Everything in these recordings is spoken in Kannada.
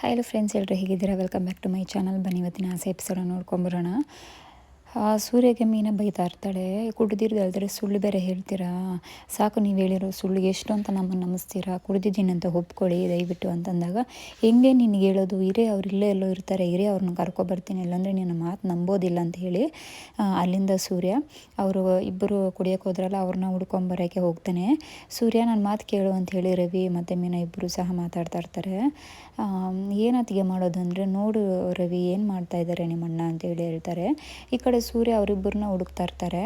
ಹಲೋ ಫ್ರೆಂಡ್ಸ್ ಎಲ್ಲರೂ ಹೇಗಿದ್ದೀರಾ? Welcome back to my channel ಬನ್ನಿ ಇವತ್ತಿನ ಆಸೆ ಎಪಿಸೋಡನ್ನು ನೋಡ್ಕೊಂಬರೋಣ ಆ ಸೂರ್ಯಗೆ ಮೀನ ಬೈತಾ ಇರ್ತಾಳೆ ಕುಡಿದಿರ್ದು ಹೇಳ್ತಾರೆ ಸುಳ್ಳು ಬೇರೆ ಹೇಳ್ತೀರಾ? ಸಾಕು ನೀವು ಹೇಳಿರೋ ಸುಳ್ಳು ಎಷ್ಟು ಅಂತ ನಮ್ಮನ್ನು ನಂಬಿಸ್ತೀರಾ? ಕುಡ್ದಿದ್ದೀನಿ ಅಂತ ಒಪ್ಕೊಳ್ಳಿ, ದಯವಿಟ್ಟು ಅಂತಂದಾಗ, ಹೆಂಗೆ ನಿನಗೆ ಹೇಳೋದು? ಇರೇ ಅವ್ರು ಇಲ್ಲೇ ಎಲ್ಲೋ ಇರ್ತಾರೆ, ಇರೇ ಅವ್ರನ್ನ ಕರ್ಕೊಬರ್ತೀನಿ ಇಲ್ಲಾಂದರೆ ನಿನ್ನ ಮಾತು ನಂಬೋದಿಲ್ಲ ಅಂತ ಹೇಳಿ ಅಲ್ಲಿಂದ ಸೂರ್ಯ, ಅವರು ಇಬ್ಬರು ಕುಡಿಯೋಕೆ ಹೋದ್ರಲ್ಲ ಅವ್ರನ್ನ ಹುಡ್ಕೊಂಬರೋಕ್ಕೆ ಹೋಗ್ತಾನೆ. ಸೂರ್ಯ ನನ್ನ ಮಾತು ಕೇಳು ಅಂತ ಹೇಳಿ ರವಿ ಮತ್ತು ಮೀನ ಇಬ್ಬರು ಸಹ ಮಾತಾಡ್ತಾ ಇರ್ತಾರೆ. ಏನತ್ತಿಗೆ ಮಾಡೋದಂದರೆ ನೋಡು ರವಿ, ಏನು ಮಾಡ್ತಾ ಇದ್ದಾರೆ ನಿಮ್ಮಣ್ಣ ಅಂತ ಹೇಳಿ ಹೇಳ್ತಾರೆ. ಈ ಕಡೆ ಸೂರ್ಯ ಅವರಿಬ್ಬರನ್ನ ಹುಡುಕ್ತಾ ಇರ್ತಾರೆ.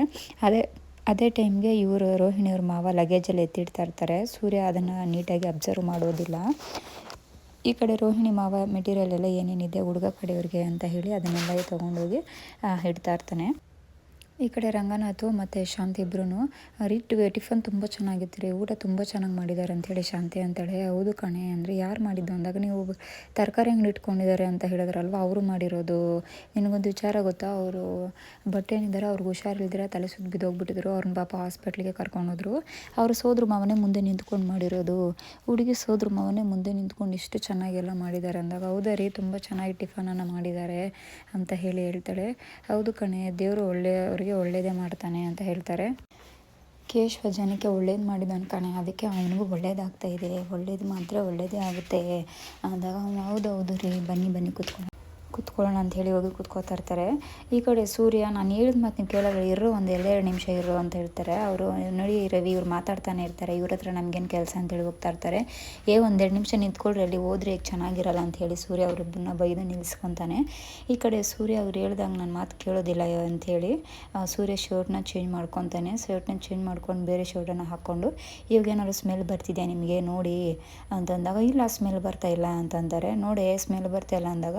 ಅದೇ ಅದೇ ಟೈಮ್ಗೆ ಇವರು ರೋಹಿಣಿಯವ್ರ ಮಾವ ಲಗೇಜಲ್ಲಿ ಎತ್ತಿಡ್ತಾ ಇರ್ತಾರೆ. ಸೂರ್ಯ ಅದನ್ನು ನೀಟಾಗಿ ಅಬ್ಸರ್ವ್ ಮಾಡೋದಿಲ್ಲ ಈ ಕಡೆ ರೋಹಿಣಿ ಮಾವ ಮೆಟೀರಿಯಲ್ ಎಲ್ಲ ಏನೇನಿದೆ ಹುಡುಗ ಕಡೆಯವ್ರಿಗೆ ಅಂತ ಹೇಳಿ ಅದನ್ನೆಲ್ಲ ತೊಗೊಂಡೋಗಿ ಇಡ್ತಾ ಇರ್ತಾನೆ. ಈ ಕಡೆ ರಂಗನಾಥು ಮತ್ತು ಶಾಂತಿ ಇಬ್ಬರೂ ರೀ ಟಿಫನ್ ತುಂಬ ಚೆನ್ನಾಗಿತ್ತು ರೀ, ಊಟ ತುಂಬ ಚೆನ್ನಾಗಿ ಮಾಡಿದ್ದಾರೆ ಅಂಥೇಳಿ ಶಾಂತಿ ಅಂತೇಳಿ. ಹೌದು ಕಣೆ, ಅಂದರೆ ಯಾರು ಮಾಡಿದ್ದು ಅಂದಾಗ ನೀವು ತರಕಾರಿ ಅಂಗಡಿ ಇಟ್ಕೊಂಡಿದ್ದಾರೆ ಅಂತ ಹೇಳಿದ್ರಲ್ವ, ಅವರು ಮಾಡಿರೋದು. ನಿನಗೊಂದು ವಿಚಾರ ಗೊತ್ತಾ, ಅವರು ಬಟ್ಟೆ ಏನಿದ್ದಾರೆ ಅವ್ರಿಗೆ ಹುಷಾರಿಲ್ದಿರ ತಲೆ ಸುತ್ತ ಬಿದ್ದೋಗ್ಬಿಟ್ಟಿದ್ರು ಅವ್ರನ್ನ ಪಾಪ ಹಾಸ್ಪಿಟ್ಲಿಗೆ ಕರ್ಕೊಂಡೋದ್ರು ಅವರು ಸೋದ್ರ ಮಾವನೇ ಮುಂದೆ ನಿಂತ್ಕೊಂಡು ಮಾಡಿರೋದು. ಹುಡುಗಿ ಸೋದ್ರ ಮಾವನೇ ಮುಂದೆ ನಿಂತ್ಕೊಂಡು ಇಷ್ಟು ಚೆನ್ನಾಗೆಲ್ಲ ಮಾಡಿದ್ದಾರೆ ಅಂದಾಗ, ಹೌದಾ ರೀ, ತುಂಬ ಚೆನ್ನಾಗಿ ಟಿಫನನ್ನು ಮಾಡಿದ್ದಾರೆ ಅಂತ ಹೇಳಿ ಹೇಳ್ತಾಳೆ. ಹೌದು ಕಣೆ, ದೇವರು ಒಳ್ಳೆಯವ್ರಿಗೆ ಒಳ್ಳೇದೇ ಮಾಡ್ತಾನೆ ಅಂತ ಹೇಳ್ತಾರೆ. ಕೇಶವ ಜನಕ್ಕೆ ಒಳ್ಳೇದು ಮಾಡಿದ್ದಾನೆ ಕಣೆ. ಅದಕ್ಕೆ ಅವನಿಗೂ ಒಳ್ಳೇದಾಗ್ತಾ ಇದೆ. ಒಳ್ಳೇದು ಮಾತ್ರ ಒಳ್ಳೇದೇ ಆಗುತ್ತೆ. ಅಂದಾಗ ಅವನು ಹೌದು ಹೌದು ರೀ. ಬನ್ನಿ ಬನ್ನಿ ಕೂತ್ಕೊಂಡು. ಕೂತ್ಕೊಳ್ಳೋಣ ಅಂತ ಹೇಳಿ ಹೋಗಿ ಕುತ್ಕೋತಾ ಇರ್ತಾರೆ. ಈ ಕಡೆ ಸೂರ್ಯ, ನಾನು ಹೇಳಿದ ಮಾತು ನೀವು ಕೇಳೋದು ಇರೋ ಒಂದು ಎರಡು ನಿಮಿಷ ಇರು ಅಂತ ಹೇಳ್ತಾರೆ. ಅವರು, ನೋಡಿ ರವಿ ಇವ್ರು ಮಾತಾಡ್ತಾನೆ ಇರ್ತಾರೆ. ಇವ್ರ ಹತ್ರ ನಮಗೇನು ಕೆಲಸ ಅಂತೇಳಿ ಹೋಗ್ತಾ ಇರ್ತಾರೆ. ಏ, ಒಂದೆರಡು ನಿಮಿಷ ನಿಂತ್ಕೊಳ್ರಿ, ಅಲ್ಲಿ ಹೋದ್ರೆ ಈಗ ಚೆನ್ನಾಗಿರಲ್ಲ ಅಂತ ಹೇಳಿ ಸೂರ್ಯ ಅವರಿಬ್ಬರನ್ನ ಬೈದು ನಿಲ್ಲಿಸ್ಕೊತಾನೆ ಈ ಕಡೆ ಸೂರ್ಯ ಅವ್ರು ಹೇಳ್ದಂಗೆ ನನ್ನ ಮಾತು ಕೇಳೋದಿಲ್ಲ ಅಂಥೇಳಿ ಸೂರ್ಯ ಶರ್ಟ್ನ ಚೇಂಜ್ ಮಾಡ್ಕೊತಾನೆ. ಶರ್ಟ್ನ ಚೇಂಜ್ ಮಾಡ್ಕೊಂಡು ಬೇರೆ ಶರ್ಟನ್ನು ಹಾಕ್ಕೊಂಡು, ಇವಾಗ ಏನಾದ್ರು ಸ್ಮೆಲ್ ಬರ್ತಿದೆ ನಿಮಗೆ? ನೋಡಿ, ಅಂತಂದಾಗ, ಇಲ್ಲ ಸ್ಮೆಲ್ ಬರ್ತಾ ಇಲ್ಲ ಅಂತಂದರೆ, ನೋಡಿ ಸ್ಮೆಲ್ ಬರ್ತಾ ಇಲ್ಲ ಅಂದಾಗ,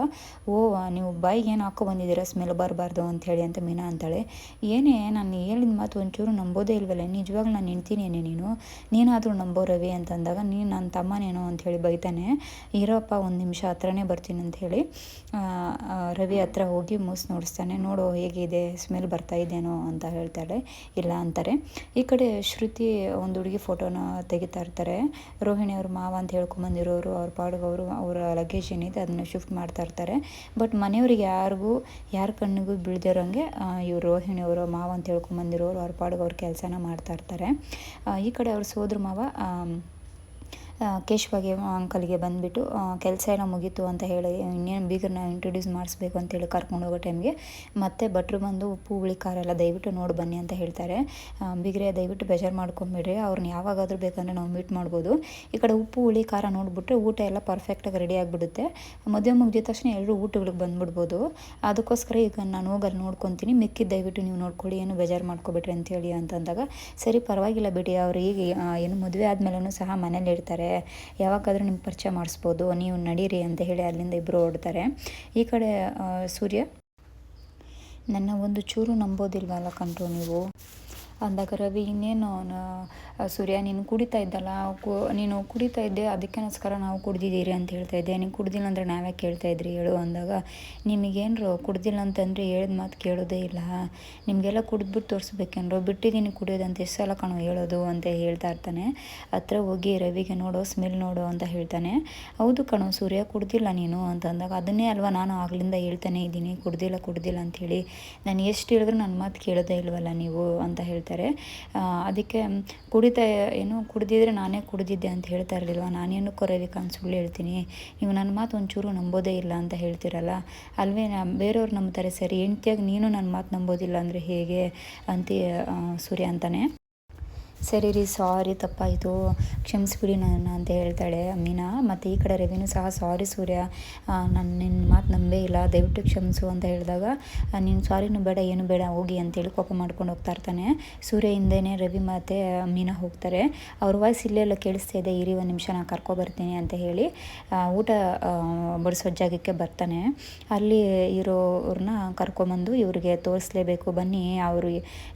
ಓ ನೀವು ಬಾಯಿಗೆ ಏನು ಹಾಕೋ ಬಂದಿದ್ದೀರಾ? ಸ್ಮೆಲ್ ಬರಬಾರ್ದು ಅಂಥೇಳಿ ಅಂತ ಮೀನಾ ಅಂತಾಳೆ. ಏನೇ, ನಾನು ಹೇಳಿದ ಮಾತು ಒಂಚೂರು ನಂಬೋದೇ ಇಲ್ವಲ್ಲ, ನಿಜವಾಗ್ಲೂ ನಾನು ನಿಂತೀನೇನೆ ನೀನು. ನೀನಾದರೂ ನಂಬೋ ರವಿ ಅಂತಂದಾಗ ನೀನು ನನ್ನ ತಮ್ಮನೇನೋ ಅಂಥೇಳಿ ಬೈತಾನೆ, ಇರೋಪ್ಪ, ಒಂದು ನಿಮಿಷ ಹತ್ರನೇ ಬರ್ತೀನಿ ಅಂಥೇಳಿ. ರವಿ ಹತ್ರ ಹೋಗಿ ಮೂಸ್ ನೋಡಿಸ್ತಾನೆ, ನೋಡು ಹೇಗಿದೆ ಸ್ಮೆಲ್ ಬರ್ತಾ ಇದೇನೋ ಅಂತ ಹೇಳ್ತಾಳೆ. ಇಲ್ಲ ಅಂತಾರೆ. ಈ ಕಡೆ ಶ್ರುತಿ ಒಂದು ಹುಡುಗಿ ಫೋಟೋನ ತೆಗಿತಾ ಇರ್ತಾರೆ. ರೋಹಿಣಿ ಅವ್ರ ಮಾವ ಅಂತ ಹೇಳ್ಕೊಂಬಂದಿರೋರು ಅವ್ರ ಪಾಡುಗವರು ಅವರ ಲಗೇಜ್ ಏನಿದೆ, ಅದನ್ನು ಶಿಫ್ಟ್ ಮಾಡ್ತಾ ಇರ್ತಾರೆ. ಬಟ್ ಮನೆಯವ್ರಿಗೆ ಯಾರಿಗೂ, ಯಾರ ಕಣ್ಣಿಗೂ ಬೀಳ್ದಿರೋಂಗೆ ಇವರು ರೋಹಿಣಿ ಅವರು ಮಾವ ಅಂತ ಹೇಳ್ಕೊಂಬಂದಿರೋರು, ಅವ್ರ ಪಾಡಿಗೆ ಅವ್ರ ಕೆಲಸನ ಮಾಡ್ತಾ ಇರ್ತಾರೆ. ಈ ಕಡೆ ಅವ್ರ ಸೋದ್ರ ಮಾವ ಕೇಶವಗೆ ಅಂಕಲ್ಗೆ ಬಂದುಬಿಟ್ಟು ಕೆಲಸ ಎಲ್ಲ ಮುಗೀತು ಅಂತ ಹೇಳಿ, ಇನ್ನೇನು ಬೀಗರನ್ನ ಇಂಟ್ರೊಡ್ಯೂಸ್ ಮಾಡಿಸ್ಬೇಕು ಅಂತೇಳಿ ಕರ್ಕೊಂಡು ಹೋಗೋ ಟೈಮ್ಗೆ ಮತ್ತೆ ಭಟ್ರು ಬಂದು ಉಪ್ಪು, ಹುಳಿ, ಖಾರ ಎಲ್ಲ ದಯವಿಟ್ಟು ನೋಡಿ ಬನ್ನಿ ಅಂತ ಹೇಳ್ತಾರೆ. ಬೀಗರೆ ದಯವಿಟ್ಟು ಬೇಜಾರು ಮಾಡ್ಕೊಂಬಿಡ್ರಿ ಅವ್ರನ್ನ ಯಾವಾಗಾದರೂ ಬೇಕಂದರೆ ನಾವು ಮೀಟ್ ಮಾಡ್ಬೋದು. ಈ ಕಡೆ ಉಪ್ಪು, ಹುಳಿ, ಖಾರ ನೋಡಿಬಿಟ್ರೆ ಊಟ ಎಲ್ಲ ಪರ್ಫೆಕ್ಟಾಗಿ ರೆಡಿ ಆಗಿಬಿಡುತ್ತೆ. ಮದುವೆ ಮುಗಿದ ತಕ್ಷಣ ಎಲ್ಲರೂ ಊಟಗಳಿಗೆ ಬಂದುಬಿಡ್ಬೋದು. ಅದಕ್ಕೋಸ್ಕರ ಈಗ ನಾನು ಹೋಗಲ್ಲಿ ನೋಡ್ಕೊತೀನಿ. ಮಿಕ್ಕಿದ್ದು ದಯವಿಟ್ಟು ನೀವು ನೋಡ್ಕೊಳ್ಳಿ, ಏನು ಬೇಜಾರು ಮಾಡ್ಕೊಬಿಟ್ರಿ ಅಂತೇಳಿ ಅಂತಂದಾಗ ಸರಿ ಪರವಾಗಿಲ್ಲ ಬಿಡಿ, ಅವ್ರು ಈಗ ಏನು ಮದುವೆ ಆದಮೇಲೂ ಸಹ ಮನೇಲಿ ಇರ್ತಾರೆ. ಯಾವಾಗಾದರೂ ನಿಮ್ಗೆ ಪರಿಚಯ ಮಾಡಿಸ್ಬೋದು, ನೀವು ನಡೀರಿ ಅಂತ ಹೇಳಿ ಅಲ್ಲಿಂದ ಇಬ್ಬರು ಓಡ್ತಾರೆ. ಈ ಕಡೆ ಸೂರ್ಯ, ನನ್ನ ಒಂದು ಚೂರು ನಂಬೋದಿಲ್ವಲ್ಲ ಕಣ್ರು ನೀವು? ಅಂದಾಗ ರವಿ ಇನ್ನೇನು ಸೂರ್ಯ, ನೀನು ಕುಡಿತಾ ಇದ್ದಲ್ಲ, ಕು- ನೀನು ಕುಡಿತಾ ಇದ್ದೆ ಅದಕ್ಕೋಸ್ಕರ ನಾವು ಕುಡ್ದಿದ್ದೀರಿ ಅಂತ ಹೇಳ್ತಾ ಇದ್ದೆ. ನೀನು ಕುಡ್ದಿಲ್ಲ ಅಂದರೆ ನಾವೇ ಕೇಳ್ತಾ ಇದ್ರಿ, ಹೇಳು ಅಂದಾಗ ನಿಮಗೇನು ಕುಡ್ದಿಲ್ಲ ಅಂತಂದರೆ ಹೇಳಿದ ಮಾತು ಕೇಳೋದೇ ಇಲ್ಲ. ನಿಮಗೆಲ್ಲ ಕುಡಿದ್ಬಿಟ್ಟು ತೋರಿಸ್ಬೇಕೇನ್ರು, ಬಿಟ್ಟಿದ್ದೀನಿ ಕುಡಿಯೋದಂತ ಎಷ್ಟು ಸಲ ಕಣೋ ಹೇಳೋದು ಅಂತ ಹೇಳ್ತಾ ಇರ್ತಾನೆ. ಹತ್ರ ಹೋಗಿ ರವಿಗೆ ನೋಡೋ, ಸ್ಮೆಲ್ ನೋಡು ಅಂತ ಹೇಳ್ತಾನೆ. ಹೌದು ಕಣೋ, ಸೂರ್ಯ ಕುಡ್ದಿಲ್ಲ ನೀನು ಅಂತ ಅಂದಾಗ, ಅದನ್ನೇ ಅಲ್ವಾ ನಾನು ಆಗ್ಲಿಂದ ಹೇಳ್ತಾನೆ ಇದ್ದೀನಿ, ಕುಡ್ದಿಲ್ಲ ಕುಡ್ದಿಲ್ಲ ಹೇಳಿ. ನಾನು ಎಷ್ಟು ಹೇಳಿದ್ರು ನನ್ನ ಮಾತು ಕೇಳೋದೇ ಇಲ್ವಲ್ಲ ನೀವು ಅಂತ ಹೇಳ್ತಾರೆ. ಅದಕ್ಕೆ ಕುಡಿತ, ಏನು, ಕುಡಿದಿದ್ರೆ ನಾನೇ ಕುಡಿದಿದ್ದೆ ಅಂತ ಹೇಳ್ತಾ ಇರಲಿಲ್ವ? ನಾನೇನು ಕೊರಬೇಕು ಸುಳ್ಳು ಹೇಳ್ತೀನಿ? ನೀವು ನನ್ನ ಮಾತು ಒಂಚೂರು ನಂಬೋದೇ ಇಲ್ಲ ಅಂತ ಹೇಳ್ತೀರಲ್ಲ? ಅಲ್ವೇ ಬೇರೆಯವ್ರು ನಂಬ್ತಾರೆ ಸರಿ, ಹೆಂಡ್ತಿಯಾಗಿ ನೀನು ನನ್ನ ಮಾತು ನಂಬೋದಿಲ್ಲ ಅಂದರೆ ಹೇಗೆ? ಅಂತ ಸೂರ್ಯ ಅಂತಾನೆ. ಸರಿ ರೀ ಸಾರಿ ತಪ್ಪಾಯಿತು ಕ್ಷಮಿಸ್ಬಿಡಿ ನನ್ನ ಅಂತ ಹೇಳ್ತಾಳೆ ಅಮ್ಮಿನಾ ಮತ್ತು ಈ ಕಡೆ ರವಿನೂ ಸಹ ಸಾರಿ ಸೂರ್ಯ. ನಾನು ನಿನ್ನ ಮಾತು ನಂಬೇ ಇಲ್ಲ. ದಯವಿಟ್ಟು ಕ್ಷಮಿಸು ಅಂತ ಹೇಳಿದಾಗ ನೀನು ಸಾರಿನೂ ಬೇಡ, ಏನು ಬೇಡ, ಹೋಗಿ ಅಂತೇಳಿ ಕೋಪ ಮಾಡ್ಕೊಂಡು ಹೋಗ್ತಾ ಇರ್ತಾನೆ. ಸೂರ್ಯ ಹಿಂದೆ ರವಿ ಮತ್ತು ಮೀನಾ ಹೋಗ್ತಾರೆ. ಅವ್ರ ವಾಯ್ಸ್ ಇಲ್ಲೆಲ್ಲ ಕೇಳಿಸ್ತಾ ಇದೆ. ಇರಿ, ಒಂದು ನಿಮಿಷ ನಾನು ಕರ್ಕೊಬರ್ತೀನಿ ಅಂತ ಹೇಳಿ ಊಟ ಬಡಿಸೋ ಜಾಗಕ್ಕೆ ಬರ್ತಾನೆ. ಅಲ್ಲಿ ಇರೋರನ್ನ ಕರ್ಕೊಂಬಂದು ಇವರಿಗೆ ತೋರಿಸ್ಲೇಬೇಕು. ಬನ್ನಿ, ಅವರು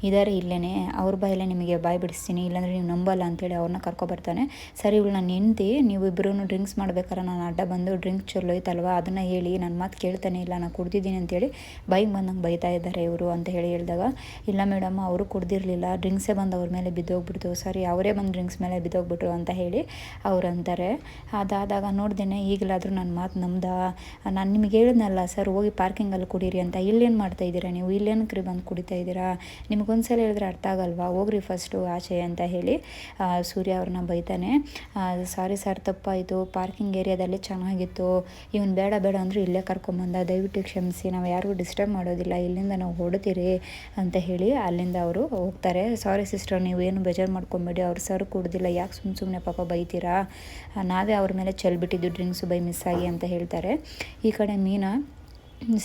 ಇದ್ದಾರೆ ಇಲ್ಲೇ ಅವ್ರ ಬಾಯಲ್ಲೇ ನಿಮಗೆ ಬಾಯಿ ಬಿಡಿಸ್ತೀನಿ ಬರ್ತೀನಿ ಇಲ್ಲಾಂದರೆ ನೀವು ನಂಬಲ್ಲ ಅಂತೇಳಿ ಅವ್ರನ್ನ ಕರ್ಕೊಬರ್ತಾನೆ. ಸರಿ, ಇವಳು ನಾನು ಹೆಂಡ್ತಿ, ನೀವು ಇಬ್ಬರೂ ಡ್ರಿಂಕ್ಸ್ ಮಾಡ್ಬೇಕಾರೆ ನಾನು ಅಡ್ಡ ಬಂದು ಡ್ರಿಂಕ್ ಚಲೋ ಐತಲ್ವ, ಅದನ್ನು ಹೇಳಿ ನನ್ನ ಮಾತು ಕೇಳ್ತಾನೆ ಇಲ್ಲ, ನಾನು ಕುಡ್ದಿದ್ದೀನಿ ಅಂತೇಳಿ ಬೈಕ್ ಬಂದಂಗೆ ಬೈತಾ ಇದ್ದಾರೆ ಇವರು ಅಂತ ಹೇಳಿ ಹೇಳಿದಾಗ, ಇಲ್ಲ ಮೇಡಮ್, ಅವರು ಕುಡ್ದಿರಲಿಲ್ಲ ಡ್ರಿಂಕ್ಸೇ ಬಂದು ಅವ್ರ ಮೇಲೆ ಬಿದ್ದೋಗ್ಬಿಡ್ತು, ಸರಿ, ಅವರೇ ಬಂದು ಡ್ರಿಂಕ್ಸ್ ಮೇಲೆ ಬಿದ್ದೋಗ್ಬಿಟ್ರು ಅಂತ ಹೇಳಿ ಅವ್ರು ಅಂತಾರೆ. ಅದಾದಾಗ ನೋಡ್ದೇನೆ ಈಗಲಾದರೂ ನನ್ನ ಮಾತು ನಮ್ದ? ನಾನು ನಿಮಗೆ ಹೇಳಿದ್ನಲ್ಲ, ಸರ್, ಹೋಗಿ ಪಾರ್ಕಿಂಗಲ್ಲಿ ಕುಡೀರಿ ಅಂತ, ಇಲ್ಲೇನು ಮಾಡ್ತಾ ಇದ್ದೀರಾ ನೀವು? ಇಲ್ಲೇನಕ್ರಿ ಬಂದು ಕುಡಿತಾ ಇದ್ದೀರಾ? ನಿಮಗೊಂದ್ಸಲ ಹೇಳಿದ್ರೆ ಅರ್ಥ ಆಗಲ್ವಾ? ಹೋಗ್ರಿ ಫಸ್ಟು ಆಚೆ. ಅಂತ ಹೇಳಿ ಸೂರ್ಯ ಅವ್ರನ್ನ ಬೈತಾನೆ. ಸಾರಿ ಸರ್ ತಪ್ಪಾಯಿತು ಪಾರ್ಕಿಂಗ್ ಏರಿಯಾದಲ್ಲಿ ಚೆನ್ನಾಗಿತ್ತು. ಇವನು ಬೇಡ ಬೇಡ ಅಂದರೂ ಇಲ್ಲೇ ಕರ್ಕೊಂಬಂದ. ದಯವಿಟ್ಟು ಕ್ಷಮಿಸಿ. ನಾವು ಯಾರಿಗೂ ಡಿಸ್ಟರ್ಬ್ ಮಾಡೋದಿಲ್ಲ. ಇಲ್ಲಿಂದ ನಾವು ಹೊಡ್ತೀರಿ ಅಂತ ಹೇಳಿ ಅಲ್ಲಿಂದ ಅವರು ಹೋಗ್ತಾರೆ. ಸಾರಿ ಸಿಸ್ಟರ್, ನೀವು ಏನು ಬೇಜಾರು ಮಾಡ್ಕೊಂಬೇಡಿ. ಅವ್ರು ಸರ್ ಕುಡ್ದಿಲ್ಲ. ಯಾಕೆ ಸುಮ್ಮ ಸುಮ್ಮನೆ ಪಾಪ ಬೈತೀರಾ? ನಾವೇ ಅವ್ರ ಮೇಲೆ ಚೆಲ್ಬಿಟ್ಟಿದ್ದು ಡ್ರಿಂಕ್ಸು ಬೈ ಮಿಸ್ ಆಗಿ ಅಂತ ಹೇಳ್ತಾರೆ. ಈ ಕಡೆ ಮೀನಾ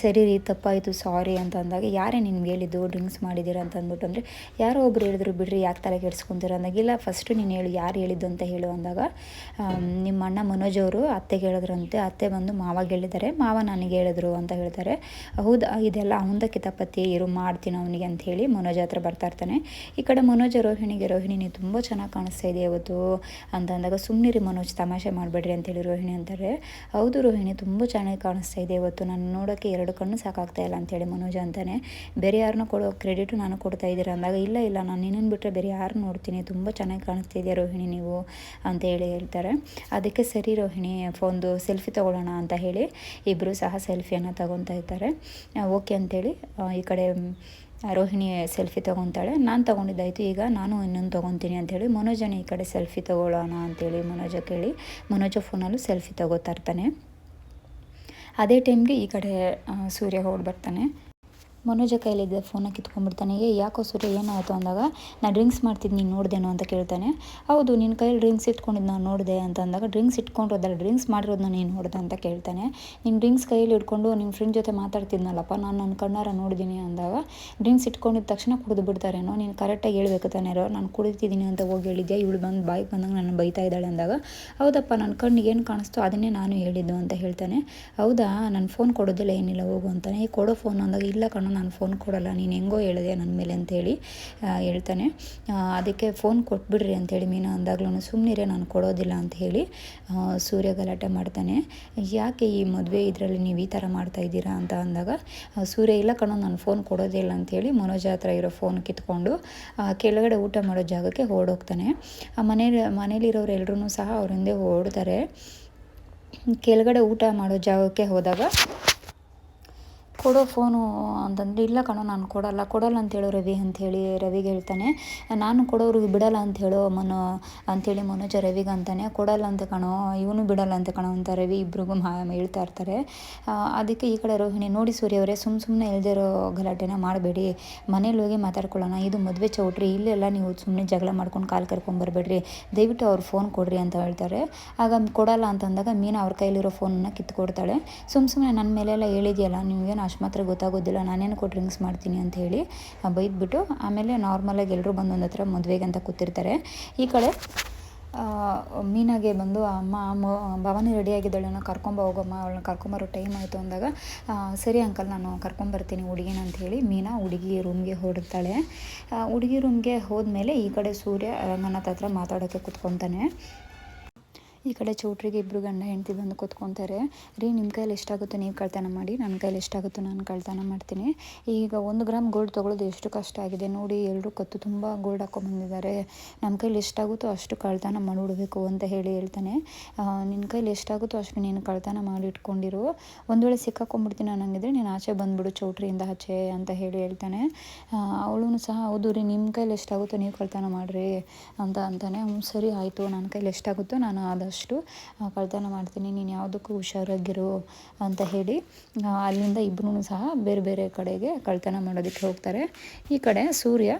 ಸರಿ ರೀ ತಪ್ಪಾಯಿತು ಸಾರಿ ಅಂತ ಅಂದಾಗ, ಯಾರೇ ನಿನ್ಗೆ ಹೇಳಿದ್ದು ಡ್ರಿಂಕ್ಸ್ ಮಾಡಿದ್ದೀರ ಅಂತ ಅಂದ್ಬಿಟ್ಟು ಅಂದರೆ, ಯಾರೋ ಒಬ್ರು ಹೇಳಿದ್ರು, ಬಿಡ್ರಿ, ಯಾಕೆ ತಲೆ ಕೆಡ್ಸ್ಕೊತೀರ ಅಂದಾಗ, ಇಲ್ಲ ಫಸ್ಟು ನೀನು ಹೇಳು, ಯಾರು ಹೇಳಿದ್ದು ಅಂತ ಹೇಳು ಅಂದಾಗ ನಿಮ್ಮ ಅಣ್ಣ ಮನೋಜ್ ಅವರು ಅತ್ತೆಗೆ ಹೇಳಿದ್ರಂತೆ ಅತ್ತೆ ಬಂದು ಮಾವಾಗ ಹೇಳಿದ್ದಾರೆ ಮಾವ ನನಗೆ ಹೇಳಿದ್ರು ಅಂತ ಹೇಳ್ತಾರೆ. ಹೌದಾ, ಇದೆಲ್ಲ ಅವಂದ ಕಿತಾಪತಿ, ಇರು, ಮಾಡ್ತೀನಿ ಅವನಿಗೆ ಅಂತ ಹೇಳಿ ಮನೋಜ್ ಹತ್ರ ಬರ್ತಾ ಇರ್ತಾನೆ. ಈ ಕಡೆ ಮನೋಜ್ ರೋಹಿಣಿಗೆ, ರೋಹಿಣಿ ನೀವು ತುಂಬ ಚೆನ್ನಾಗಿ ಕಾಣಿಸ್ತಾ ಇದೆ ಇವತ್ತು ಅಂತ ಅಂದಾಗ ಸುಮ್ಮನಿರಿ ಮನೋಜ್, ತಮಾಷೆ ಮಾಡಬೇಡ್ರಿ ಅಂತೇಳಿ ರೋಹಿಣಿ ಅಂತಾರೆ. ಹೌದು ರೋಹಿಣಿ, ತುಂಬ ಚೆನ್ನಾಗಿ ಕಾಣಿಸ್ತಾ ಇದೆ ಇವತ್ತು ನಾನು ನೋಡೋಕ್ಕೆ ಎರಡು ಕಣ್ಣು ಸಾಕಾಗ್ತಾ ಇಲ್ಲ ಅಂತೇಳಿ ಮನೋಜ ಅಂತಾನೆ. ಬೇರೆ ಯಾರನ್ನೂ ಕೊಡೋ ಕ್ರೆಡಿಟು ನಾನು ಕೊಡ್ತಾ ಇದ್ದೀರ ಅಂದಾಗ, ಇಲ್ಲ ಇಲ್ಲ, ನಾನು ನಿನ್ನನ್ನು ಬಿಟ್ಟರೆ ಬೇರೆ ಯಾರು ನೋಡ್ತೀನಿ, ತುಂಬ ಚೆನ್ನಾಗಿ ಕಾಣಿಸ್ತಿದ್ಯಾ ರೋಹಿಣಿ ನೀವು ಅಂತ ಹೇಳಿ ಹೇಳ್ತಾರೆ. ಅದಕ್ಕೆ ಸರಿ ರೋಹಿಣಿ ಒಂದು ಸೆಲ್ಫಿ ತೊಗೊಳ್ಳೋಣ ಅಂತ ಹೇಳಿ ಇಬ್ಬರು ಸಹ ಸೆಲ್ಫಿಯನ್ನು ತಗೊತಾ ಇದ್ದಾರೆ. ಓಕೆ ಅಂತೇಳಿ ಈ ಕಡೆ ರೋಹಿಣಿ ಸೆಲ್ಫಿ ತೊಗೊತಾಳೆ. ನಾನು ತೊಗೊಂಡಿದ್ದಾಯಿತು, ಈಗ ನಾನು ಇನ್ನೊಂದು ತೊಗೊತೀನಿ ಅಂಥೇಳಿ ಮನೋಜನ ಈ ಕಡೆ ಸೆಲ್ಫಿ ತೊಗೊಳ್ಳೋಣ ಅಂತೇಳಿ ಮನೋಜ ಕೇಳಿ ಮನೋಜ ಫೋನಲ್ಲೂ ಸೆಲ್ಫಿ ತೊಗೋತಾ ಇರ್ತಾನೆ. ಅದೇ ಟೈಮ್ಗೆ ಈ ಕಡೆ ಸೂರ್ಯ ಬರ್ತಾನೆ ಮನೋಜ ಕೈಲಿದ್ದ ಫೋನ ಕಿತ್ಕೊಂಡ್ಬಿಡ್ತಾನೆ ಏ, ಯಾಕೋ ಸೂರ್ಯ, ಏನಾಯಿತು? ಅಂದಾಗ ನಾನು ಡ್ರಿಂಕ್ಸ್ ಮಾಡ್ತಿದ್ದು, ನೀನು ನೋಡ್ದೇನೋ ಅಂತ ಕೇಳ್ತಾನೆ. ಹೌದು ನಿನ್ನ ಕೈಯಲ್ಲಿ ಡ್ರಿಂಕ್ಸ್ ಇಟ್ಕೊಂಡಿದ್ದು ನಾನು ನೋಡಿದೆ ಅಂತ ಅಂದಾಗ ಡ್ರಿಂಕ್ಸ್ ಇಟ್ಕೊಂಡಿರೋದಲ್ಲ ಡ್ರಿಂಕ್ಸ್ ಮಾಡಿರೋದನ್ನ ನೀನು ನೋಡ್ದೆ ಅಂತ ಕೇಳ್ತಾನೆ. ನಿನ್ನ ಡ್ರಿಂಕ್ಸ್ ಕೈಯಲ್ಲಿ ಇಟ್ಕೊಂಡು ನಿಮ್ಮ ಫ್ರೆಂಡ್ ಜೊತೆ ಮಾತಾಡ್ತಿದ್ನಲ್ಲಪ್ಪ, ನಾನು ನನ್ನ ಕಣ್ಣಾರ ನೋಡಿದ್ದೀನಿ ಅಂದಾಗ ಡ್ರಿಂಕ್ಸ್ ಇಟ್ಕೊಂಡಿದ್ದ ತಕ್ಷಣ ಕುಡಿದು ಬಿಡ್ತಾರೇನೋ, ನೀನು ಕರೆಕ್ಟಾಗಿ ಹೇಳ್ಬೇಕು ತಾನೇ ನಾನು ಕುಡಿತಿದ್ದೀನಿ ಅಂತ ಹೋಗಿ ಹೇಳಿದ್ದೆ ಇವಳು ಬಂದು ಬಾಯಿಗೆ ಬಂದಾಗ ನನ್ನ ಬೈತಾ ಇದ್ದಾಳೆ ಅಂದಾಗ, ಹೌದಪ್ಪ ನನ್ನ ಕಣ್ಣಿಗೆ ಏನು ಕಾಣಿಸ್ತು, ಅದನ್ನೇ ನಾನು ಹೇಳಿದ್ದು ಅಂತ ಹೇಳ್ತಾನೆ. ಹೌದಾ ನನ್ನ ಫೋನ್ ಕೊಡೋದಿಲ್ಲ, ಏನಿಲ್ಲ, ಹೋಗು ಅಂತಾನೆ. ಕೊಡೋ ಫೋನ್ ಅಂದಾಗ, ಇಲ್ಲ ಕಣ್ಣು ನಾನು ಫೋನ್ ಕೊಡೋಲ್ಲ, ನೀನು ಹೆಂಗೋ ಹೇಳಿದೆ ನನ್ನ ಮೇಲೆ ಅಂತೇಳಿ ಹೇಳ್ತಾನೆ. ಅದಕ್ಕೆ ಫೋನ್ ಕೊಟ್ಬಿಡ್ರಿ ಅಂತೇಳಿ ಮೀನಾ ಅಂದಾಗ್ಲೂ ಸುಮ್ಮನಿರೇ ನಾನು ಕೊಡೋದಿಲ್ಲ ಅಂತ ಹೇಳಿ ಸೂರ್ಯ ಗಲಾಟೆ ಮಾಡ್ತಾನೆ. ಯಾಕೆ ಈ ಮದುವೆ ಇದರಲ್ಲಿ ನೀವು ಈ ಥರ ಮಾಡ್ತಾ ಇದ್ದೀರಾ ಅಂತ ಅಂದಾಗ ಸೂರ್ಯ, ಇಲ್ಲ ಕಣೋ, ನಾನು ಫೋನ್ ಕೊಡೋದೇ ಇಲ್ಲ ಅಂಥೇಳಿ ಮನೋಜ ಹತ್ರ ಇರೋ ಫೋನ್ ಕಿತ್ಕೊಂಡು ಕೆಳಗಡೆ ಊಟ ಮಾಡೋ ಜಾಗಕ್ಕೆ ಓಡೋಗ್ತಾನೆ. ಮನೇಲಿ, ಮನೇಲಿರೋರು ಎಲ್ಲರೂ ಸಹ ಅವ್ರ ಹಿಂದೆ ಓಡ್ತಾರೆ. ಕೆಳಗಡೆ ಊಟ ಮಾಡೋ ಜಾಗಕ್ಕೆ ಹೋದಾಗ ಕೊಡೋ ಫೋನು ಅಂತಂದರೆ, ಇಲ್ಲ ಕಣೋ, ನಾನು ಕೊಡಲ್ಲ. ಕೊಡಲ್ಲ ಅಂತೇಳು ರವಿ ಅಂಥೇಳಿ ರವಿಗೆ ಹೇಳ್ತಾನೆ. ನಾನು ಕೊಡೋರಿಗೆ ಬಿಡಲ್ಲ ಅಂತ ಹೇಳೋ ಮನೋ ಅಂಥೇಳಿ ಮನೋಜ ರವಿಗೆ ಅಂತಾನೆ. ಕೊಡಲ್ಲ ಅಂತ ಕಣೋ, ಇವನು ಬಿಡಲ್ಲ ಅಂತ ಕಣೋ ಅಂತ ರವಿ ಇಬ್ರಿಗೂ ಹೇಳ್ತಾ ಇರ್ತಾರೆ. ಅದಕ್ಕೆ ಈ ಕಡೆ ರೋಹಿಣಿ, ನೋಡಿ ಸೂರ್ಯವರೇ ಸುಮ್ಮ ಸುಮ್ಮನೆ ಇಲ್ದಿರೋ ಗಲಾಟೆನ ಮಾಡಬೇಡಿ. ಮನೇಲಿ ಹೋಗಿ ಮಾತಾಡ್ಕೊಳ್ಳೋಣ. ಇದು ಮದುವೆ ಚೌಟ್ರಿ ಇಲ್ಲೆಲ್ಲ ನೀವು ಸುಮ್ಮನೆ ಜಗಳ ಮಾಡ್ಕೊಂಡು ಕಾಲು ಕರ್ಕೊಂಬರ್ಬೇಡ್ರಿ ದಯವಿಟ್ಟು ಅವ್ರು ಫೋನ್ ಕೊಡ್ರಿ ಅಂತ ಹೇಳ್ತಾರೆ. ಆಗ ಕೊಡಲ್ಲ ಅಂತಂದಾಗ ಮೀನು ಅವ್ರ ಕೈಲಿರೋ ಫೋನನ್ನು ಕಿತ್ಕೊಡ್ತಾಳೆ. ಸುಮ್ಮ ಸುಮ್ಮನೆ ನನ್ನ ಮೇಲೆಲ್ಲ ಹೇಳಿದೆಯಲ್ಲ ನಿಮಗೇನು ಅಷ್ಟು ಮಾತ್ರ ಗೊತ್ತಾಗೋದಿಲ್ಲ, ನಾನೇನು ಕೊಟ್ಟು ಡ್ರಿಂಕ್ಸ್ ಮಾಡ್ತೀನಿ ಅಂತ ಹೇಳಿ ಬೈದ್ಬಿಟ್ಟು ಆಮೇಲೆ ನಾರ್ಮಲಾಗಿ ಎಲ್ಲರೂ ಬಂದು ಒಂದು ಹತ್ರ ಮದುವೆಗೆ ಅಂತ ಕೂತಿರ್ತಾರೆ. ಈ ಕಡೆ ಮೀನಾಗೆ ಬಂದು ಅಮ್ಮ ಅಮ್ಮ ಭವಾನಿ ರೆಡಿಯಾಗಿದ್ದಾಳೆ ನಾನು ಕರ್ಕೊಂಬ ಹೋಗಮ್ಮ, ಅವಳನ್ನ ಕರ್ಕೊಂಬರೋ ಟೈಮ್ ಆಯಿತು ಅಂದಾಗ ಸರಿ ಅಂಕಲ್ ನಾನು ಕರ್ಕೊಂಬರ್ತೀನಿ ಹುಡುಗಿನ ಅಂತ ಹೇಳಿ ಮೀನಾ ಹುಡುಗಿ ರೂಮ್ಗೆ ಹೊರಡ್ತಾಳೆ. ಹುಡುಗಿ ರೂಮ್ಗೆ ಹೋದ್ಮೇಲೆ ಈ ಕಡೆ ಸೂರ್ಯ ರಂಗನಾಥ್ ಹತ್ರ ಮಾತಾಡೋಕ್ಕೆ ಕುತ್ಕೊತಾನೆ. ಈ ಕಡೆ ಚೌಟ್ರಿಗೆ ಇಬ್ಬರು ಗಂಡ ಹೆಂಡತಿ ಬಂದು ಕೂತ್ಕೊತಾರೆ, ರೀ ನಿಮ್ಮ ಕೈಯಲ್ಲಿ ಎಷ್ಟಾಗುತ್ತೋ ನೀವು ಕಳ್ತನ ಮಾಡಿ ನನ್ನ ಕೈಯಲ್ಲಿ ಎಷ್ಟಾಗುತ್ತೋ ನಾನು ಕಳ್ತನ ಮಾಡ್ತೀನಿ. ಈಗ ಒಂದು ಗ್ರಾಮ್ ಗೋಲ್ಡ್ ತೊಗೊಳೋದು ಎಷ್ಟು ಕಷ್ಟ ಆಗಿದೆ ನೋಡಿ ಎಲ್ಲರೂ ಕತ್ತು ತುಂಬ ಗೋಲ್ಡ್ ಹಾಕೊಂಬಂದಿದ್ದಾರೆ ನಮ್ಮ ಕೈಯಲ್ಲಿ ಎಷ್ಟಾಗುತ್ತೋ ಅಷ್ಟು ಕಳ್ತನ ಮಾಡಿಬಿಡ್ಬೇಕು ಅಂತ ಹೇಳಿ ಹೇಳ್ತಾನೆ. ನಿನ್ನ ಕೈಯಲ್ಲಿ ಎಷ್ಟಾಗುತ್ತೋ ಅಷ್ಟು ನೀನು ಕಳ್ತನ ಮಾಡಿ ಇಟ್ಕೊಂಡಿರು. ಒಂದು ವೇಳೆ ಸಿಕ್ಕಾಕೊಂಡ್ಬಿಡ್ತೀನಿ ನನಗಿದ್ರೆ ನೀನು ಆಚೆ ಬಂದುಬಿಡು ಚೌಟ್ರಿಯಿಂದ ಆಚೆ ಅಂತ ಹೇಳಿ ಹೇಳ್ತಾನೆ. ಅವಳು ಸಹ, ಹೌದು ರೀ ನಿಮ್ಮ ಕೈಯಲ್ಲಿ ಎಷ್ಟಾಗುತ್ತೋ ನೀವು ಕಳ್ತನ ಮಾಡಿರಿ ಅಂತ ಅಂತಾನೆ. ಸರಿ ಆಯಿತು ನನ್ನ ಕೈಯಲ್ಲಿ ಎಷ್ಟಾಗುತ್ತೋ ನಾನು ಆದಷ್ಟು ಅಷ್ಟು ಕಳ್ತನ ಮಾಡ್ತೀನಿ. ನೀನು ಯಾವುದಕ್ಕೂ ಹುಷಾರಾಗಿರು ಅಂತ ಹೇಳಿ ಅಲ್ಲಿಂದ ಇಬ್ಬರೂ ಸಹ ಬೇರೆ ಬೇರೆ ಕಡೆಗೆ ಕಳ್ತನ ಮಾಡೋದಕ್ಕೆ ಹೋಗ್ತಾರೆ. ಈ ಕಡೆ ಸೂರ್ಯ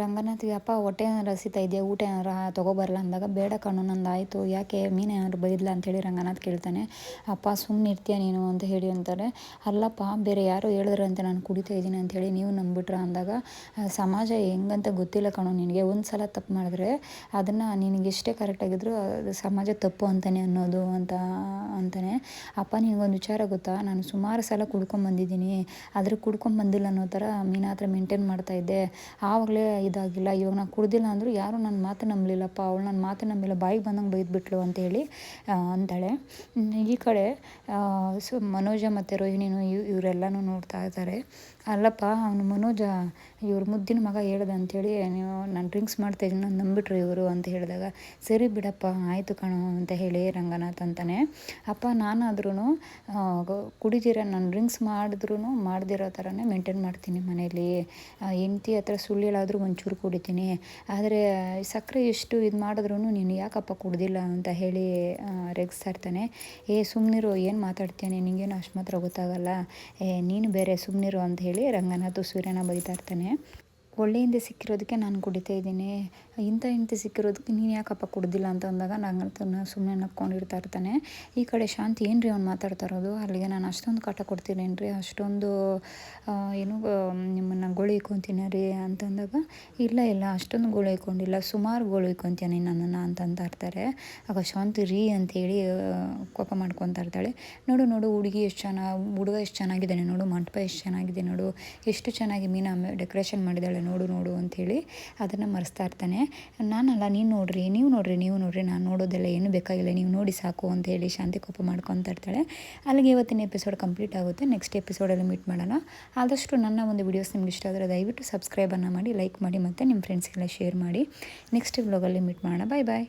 ರಂಗನಾಥ್ಗೆ ಅಪ್ಪ ಹೊಟ್ಟೆ ಏನಾರು ಹಸಿತಾ ಇದೆಯಾ? ಊಟ ಏನಾರು ತೊಗೊಬರಲ್ಲ ಅಂದಾಗ, ಬೇಡ ಕಣ್ಣು ನಂದು ಆಯಿತು. ಯಾಕೆ ಮೀನು ಏನಾದ್ರು ಬೈದ್ಲ? ಅಂತೇಳಿ ರಂಗನಾಥ್ ಕೇಳ್ತಾನೆ. ಅಪ್ಪ ಸುಮ್ಮನೆ ಇರ್ತೀಯ ನೀನು? ಅಂತ ಹೇಳಿ ಅಂತಾರೆ. ಅಲ್ಲಪ್ಪ, ಬೇರೆ ಯಾರು ಹೇಳಿದ್ರಂತೆ ನಾನು ಕುಡಿತಾ ಇದ್ದೀನಿ ಅಂಥೇಳಿ ನೀವು ನಂಬಿಟ್ರ ಅಂದಾಗ ಸಮಾಜ ಹೆಂಗಂತ ಗೊತ್ತಿಲ್ಲ ಕಣೋ ನಿನಗೆ. ಒಂದು ಸಲ ತಪ್ಪು ಮಾಡಿದ್ರೆ ಅದನ್ನು ನಿನಗೆ ಎಷ್ಟೇ ಕರೆಕ್ಟಾಗಿದ್ರು ಅದು ಸಮಾಜ ತಪ್ಪು ಅಂತಾನೆ ಅನ್ನೋದು ಅಂತ ಅಂತಾನೆ. ಅಪ್ಪ, ನಿನಗೊಂದು ವಿಚಾರ ಗೊತ್ತಾ? ನಾನು ಸುಮಾರು ಸಲ ಕುಡ್ಕೊಂಬಂದಿದ್ದೀನಿ. ಆದರೆ ಕುಡ್ಕೊಂಬಂದಿಲ್ಲ ಅನ್ನೋ ಥರ ಮೀನ ಹತ್ರ ಮೇಂಟೈನ್ ಮಾಡ್ತಾಯಿದ್ದೆ ಆವಾಗಲೇ ಇದಾಗಿಲ್ಲ. ಇವಾಗ ನಾನು ಕುಡ್ದಿಲ್ಲ ಅಂದರೂ ಯಾರೂ ನನ್ನ ಮಾತು ನಂಬಲಿಲ್ಲಪ್ಪ. ಅವಳು ನನ್ನ ಮಾತು ನಂಬಿಲ್ಲ ಬಾಯಿಗೆ ಬಂದಂಗೆ ಬೈದ್ಬಿಟ್ಲು ಅಂತೇಳಿ ಅಂತಾಳೆ. ಈ ಕಡೆ ಸೊ, ಮನೋಜ ಮತ್ತು ರೋಹಿಣಿನೂ ಇವರೆಲ್ಲನೂ ನೋಡ್ತಾ ಇದ್ದಾರೆ ಅಲ್ಲಪ್ಪ, ಅವನು ಮನೋಜ, ಇವ್ರ ಮುದ್ದಿನ ಮಗ ಹೇಳ್ದೆ ಅಂಥೇಳಿ ನೀವು ನಾನು ಡ್ರಿಂಕ್ಸ್ ಮಾಡ್ತಾಯಿದ್ದೀನಿ ನಾನು ನಂಬಿಟ್ರು ಇವರು ಅಂತ ಹೇಳಿದಾಗ, ಸರಿ ಬಿಡಪ್ಪ, ಆಯಿತು ಕಣೋ ಅಂತ ಹೇಳಿ ರಂಗನಾಥ್ ಅಂತಾನೆ. ಅಪ್ಪ ನಾನಾದ್ರೂ ಕುಡಿದಿರ ನಾನು ಡ್ರಿಂಕ್ಸ್ ಮಾಡಿದ್ರೂ ಮಾಡ್ದಿರೋ ಥರನೇ ಮೇಂಟೈನ್ ಮಾಡ್ತೀನಿ ಮನೇಲಿ. ಹೆಂಡ್ತಿ ಹತ್ರ ಸುಳ್ಳು ಹೇಳಾದರೂ ಒಂಚೂರು ಕುಡಿತೀನಿ. ಆದರೆ ಸಕ್ಕರೆ ಎಷ್ಟು ಇದು ಮಾಡಿದ್ರೂ ನೀನು ಯಾಕಪ್ಪ ಕುಡ್ದಿಲ್ಲ ಅಂತ ಹೇಳಿ ರೆಗಿಸ್ತಾ ಇರ್ತಾನೆ. ಏ ಸುಮ್ಮನಿರು ಏನು ಮಾತಾಡ್ತೀನಿ ನಿನಗೇನು ಅಷ್ಟು ಮಾತ್ರ ಗೊತ್ತಾಗಲ್ಲ. ಏ, ನೀನು ಬೇರೆ ಸುಮ್ಮನಿರು ಅಂತ ಹೇಳಿ ರಂಗನಾಥ್ ಸೂರ್ಯನ ಬೈತಾ ಇರ್ತಾನೆ. ಒಳ್ಳೆಯಿಂದ ಸಿಕ್ಕಿರೋದಕ್ಕೆ ನಾನು ಕುಡಿತಾ ಇದ್ದೀನಿ. ಇಂಥ ಹೆಂಡತಿ ಸಿಕ್ಕಿರೋದಕ್ಕೆ ನೀನು ಯಾಕಪ್ಪ ಕುಡ್ದಿಲ್ಲ ಅಂತ ಅಂದಾಗ ನಾನು ಸುಮ್ಮನೆ ನಕ್ಕೊಂಡಿರ್ತಾ ಇರ್ತಾನೆ. ಈ ಕಡೆ ಶಾಂತಿ ಏನು ರೀ ಅವ್ನು ಮಾತಾಡ್ತಾ ಇರೋದು? ಅಲ್ಲಿಗೆ ನಾನು ಅಷ್ಟೊಂದು ಕಾಟ ಕೊಡ್ತೀನೇನು ರೀ ಅಷ್ಟೊಂದು ಏನು ನಿಮ್ಮನ್ನು ಗೋಳಿಕೊಂತೀನಿ ರೀ ಅಂತಂದಾಗ, ಇಲ್ಲ ಇಲ್ಲ, ಅಷ್ಟೊಂದು ಗೋಳಿಕೊಂಡಿಲ್ಲ ಸುಮಾರು ಗೋಳಿಕೊಂತೀನಿ ನನ್ನನ್ನು ಅಂತಂತ ಇರ್ತಾರೆ ಆಗ ಶಾಂತಿ ರೀ ಅಂತೇಳಿ ಕೋಪ ಮಾಡ್ಕೊತಾ ಇರ್ತಾಳೆ. ನೋಡು ನೋಡು, ಹುಡುಗಿ ಎಷ್ಟು ಚೆನ್ನಾಗಿ ಹುಡುಗ ಎಷ್ಟು ಚೆನ್ನಾಗಿದ್ದಾನೆ ನೋಡು, ಮಂಟಪ ಎಷ್ಟು ಚೆನ್ನಾಗಿದೆ ನೋಡು, ಎಷ್ಟು ಚೆನ್ನಾಗಿ ಮೀನಾ ಡೆಕೋರೇಷನ್ ಮಾಡಿದ್ದಾಳೆ ನೋಡು ನೋಡು ಅಂಥೇಳಿ ಅದನ್ನು ಮರೆಸ್ತಾ ಇರ್ತಾನೆ. ನಾನಲ್ಲ, ನೀನು ನೋಡ್ರಿ, ನೀವು ನೋಡ್ರಿ ನೀವು ನೋಡ್ರಿ, ನಾನು ನೋಡೋದೆಲ್ಲ ಏನು ಬೇಕಾಗಿಲ್ಲ, ನೀವು ನೋಡಿ ಸಾಕು ಅಂತ ಹೇಳಿ ಶಾಂತಿ ಕೋಪ ಮಾಡ್ಕೊತಾ ಇರ್ತಾಳೆ. ಅಲ್ಲಿಗೆ ಇವತ್ತಿನ ಎಪಿಸೋಡ್ ಕಂಪ್ಲೀಟ್ ಆಗುತ್ತೆ. ನೆಕ್ಸ್ಟ್ ಎಪಿಸೋಡಲ್ಲಿ ಮೀಟ್ ಮಾಡೋಣ. ಆದಷ್ಟು ನನ್ನ ಒಂದು ವೀಡಿಯೋಸ್ ನಿಮ್ಗೆ ಇಷ್ಟ ಆದರೆ ದಯವಿಟ್ಟು ಸಬ್ಸ್ಕ್ರೈಬನ್ನು ಮಾಡಿ ಲೈಕ್ ಮಾಡಿ ಮತ್ತು ನಿಮ್ಮ ಫ್ರೆಂಡ್ಸ್ಗೆಲ್ಲ ಶೇರ್ ಮಾಡಿ. ನೆಕ್ಸ್ಟ್ ವ್ಲಾಗಲ್ಲಿ ಮೀಟ್ ಮಾಡೋಣ. ಬಾಯ್ ಬಾಯ್